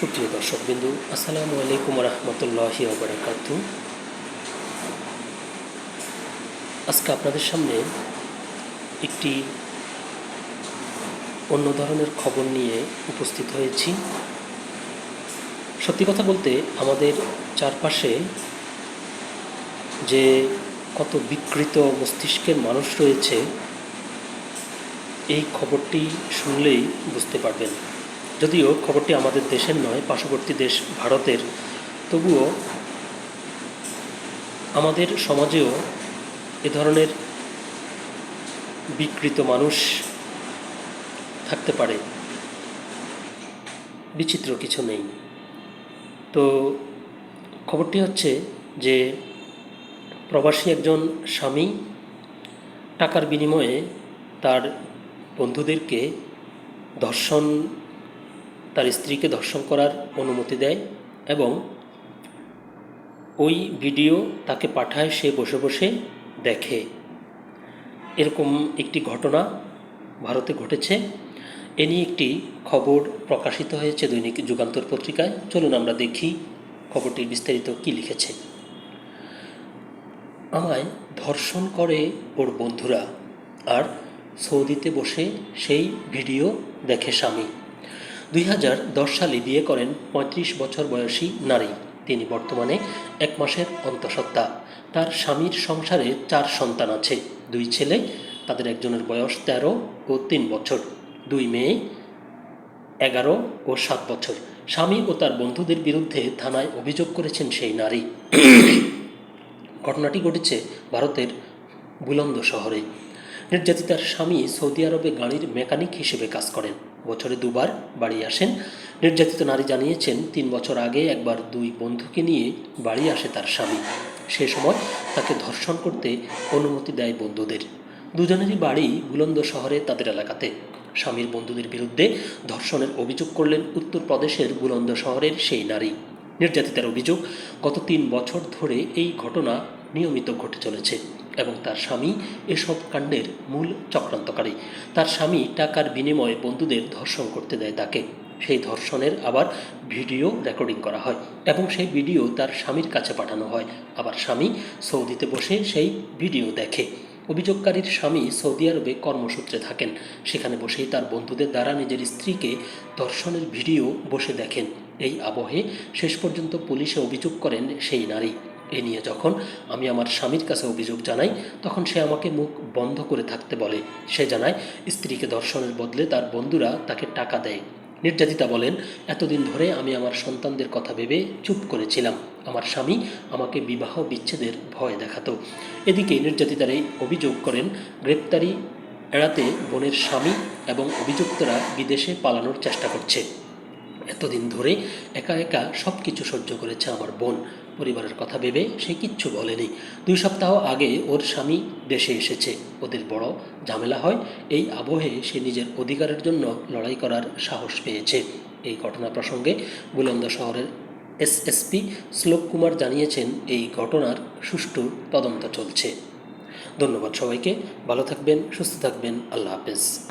সুপ্রিয় দর্শক বিন্দু আসসালামু আলাইকুম রহমতুল্লাহি ওবরাকাত। আজকে আপনাদের সামনে একটি অন্য ধরনের খবর নিয়ে উপস্থিত হয়েছি। সত্যি কথা বলতে আমাদের চারপাশে যে কত বিকৃত মস্তিষ্কের মানুষ রয়েছে, এই খবরটি শুনলেই বুঝতে পারবেন। যদিও খবরটি আমাদের দেশের নয়, পার্শ্ববর্তী দেশ ভারতের, তবুও আমাদের সমাজেও এ ধরনের বিকৃত মানুষ থাকতে পারে। বিচিত্র কিছু নেই। তো খবরটি হচ্ছে যে প্রবাসী একজন স্বামী টাকার বিনিময়ে তার বন্ধুদেরকে ধর্ষণ তার স্ত্রীকে ধর্ষণ করার অনুমতি দেয় এবং ওই ভিডিও তাকে পাঠায়, সে বসে বসে দেখে। এরকম একটি ঘটনা ভারতে ঘটেছে। এ নিয়ে একটি খবর প্রকাশিত হয়েছে দৈনিক যুগান্তর পত্রিকায়। চলুন আমরা দেখি খবরটির বিস্তারিত কী লিখেছে। আমায় ধর্ষণ করে ওর বন্ধুরা, আর সৌদিতে বসে সেই ভিডিও দেখে স্বামী। দুই হাজার দশ সালে বিয়ে করেন পঁয়ত্রিশ বছর বয়সী নারী। তিনি বর্তমানে এক মাসের অন্তঃসত্ত্বা। তার স্বামীর সংসারে চার সন্তান আছে। দুই ছেলে, তাদের একজনের বয়স তেরো ও তিন বছর। দুই মেয়ে, এগারো ও সাত বছর। স্বামী ও তার বন্ধুদের বিরুদ্ধে থানায় অভিযোগ করেছেন সেই নারী। ঘটনাটি ঘটেছে ভারতের বুলন্দ শহরে। নির্যাতিতার স্বামী সৌদি আরবে গাড়ির মেকানিক হিসেবে কাজ করেন। বছরে দুবার বাড়ি আসেন। নির্যাতিত নারী জানিয়েছেন, তিন বছর আগে একবার দুই বন্ধুকে নিয়ে বাড়ি আসে তার স্বামী। সে সময় তাকে ধর্ষণ করতে অনুমতি দেয় বন্ধুদের। দুজনেরই বাড়ি বুলন্দ শহরে তাদের এলাকাতে। স্বামীর বন্ধুদের বিরুদ্ধে ধর্ষণের অভিযোগ করলেন উত্তরপ্রদেশের বুলন্দ শহরের সেই নারী। নির্যাতিতার অভিযোগ, গত তিন বছর ধরে এই ঘটনা নিয়মিত ঘটে চলেছে এবং তার স্বামী এসব কাণ্ডের মূল চক্রান্তকারী। তার স্বামী টাকার বিনিময়ে বন্ধুদের ধর্ষণ করতে দেয় তাকে। সেই ধর্ষণের আবার ভিডিও রেকর্ডিং করা হয় এবং সেই ভিডিও তার স্বামীর কাছে পাঠানো হয়। আবার স্বামী সৌদিতে বসে সেই ভিডিও দেখে। অভিযোগকারীর স্বামী সৌদি আরবে কর্মসূত্রে থাকেন। সেখানে বসেই তার বন্ধুদের দ্বারা নিজের স্ত্রীকে ধর্ষণের ভিডিও বসে দেখেন। এই আবহে শেষ পর্যন্ত পুলিশে অভিযোগ করেন সেই নারী। এ নিয়ে যখন আমি আমার স্বামীর কাছে অভিযোগ জানাই, তখন সে আমাকে মুখ বন্ধ করে থাকতে বলে। সে জানায়, স্ত্রীকে ধর্ষণের বদলে তার বন্ধুরা তাকে টাকা দেয়। নির্যাতিতা বলেন, এতদিন ধরে আমি আমার সন্তানদের কথা ভেবে চুপ করেছিলাম। আমার স্বামী আমাকে বিবাহ বিচ্ছেদের ভয় দেখাতো। এদিকে নির্যাতিতার এই অভিযোগ করেন, গ্রেপ্তারি এড়াতে বোনের স্বামী এবং অভিযুক্তরা বিদেশে পালানোর চেষ্টা করছে। এতদিন ধরে একা একা সব কিছু সহ্য করেছে আমার বোন। পরিবারের কথা ভেবে সে কিচ্ছু বলেনি। দুই সপ্তাহ আগে ওর স্বামী দেশে এসেছে। ওদের বড় ঝামেলা হয়। এই আবহে সে নিজের অধিকারের জন্য লড়াই করার সাহস পেয়েছে। এই ঘটনা প্রসঙ্গে বুলন্দ শহরের এসএসপি শ্লোক কুমার জানিয়েছেন, এই ঘটনার সুষ্ঠু তদন্ত চলছে। ধন্যবাদ সবাইকে। ভালো থাকবেন, সুস্থ থাকবেন। আল্লাহ হাফেজ।